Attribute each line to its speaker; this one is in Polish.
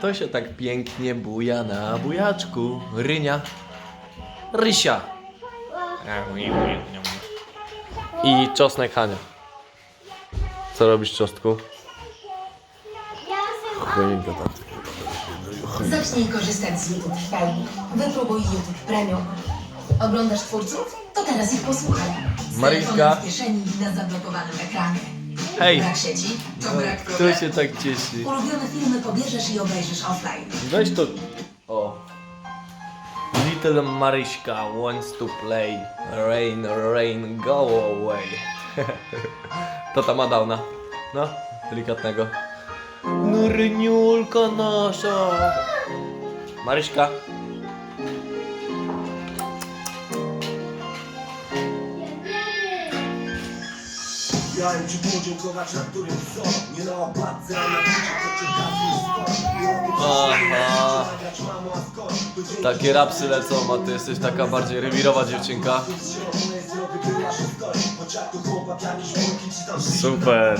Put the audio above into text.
Speaker 1: To się tak pięknie buja na bujaczku. Rynia. Rysia. I czosnek Hania. Co robisz czosnku? Choinka tam.
Speaker 2: Zacznij korzystać z YouTube pełni. Wypróbuj YouTube Premium. Oglądasz twórców? To teraz ich posłuchaj. Z
Speaker 1: Maryśka.
Speaker 2: telefonem w kieszeni i na zablokowanym ekranie.
Speaker 1: Hej.
Speaker 2: Brak sieci? To brak
Speaker 1: Kto się tak cieszy?
Speaker 2: Ulubione filmy pobierzesz i obejrzysz offline.
Speaker 1: Weź to. O. Little Maryśka wants to play. Rain, rain, go away. Tata ma downa. No, delikatnego. Nurniulka nasza. Maryśka.
Speaker 3: Podziękować, na którym są Nie na a na to
Speaker 1: Aha. Takie rapsy lecą, a ty jesteś taka bardziej rewirowa dziewczynka. Super.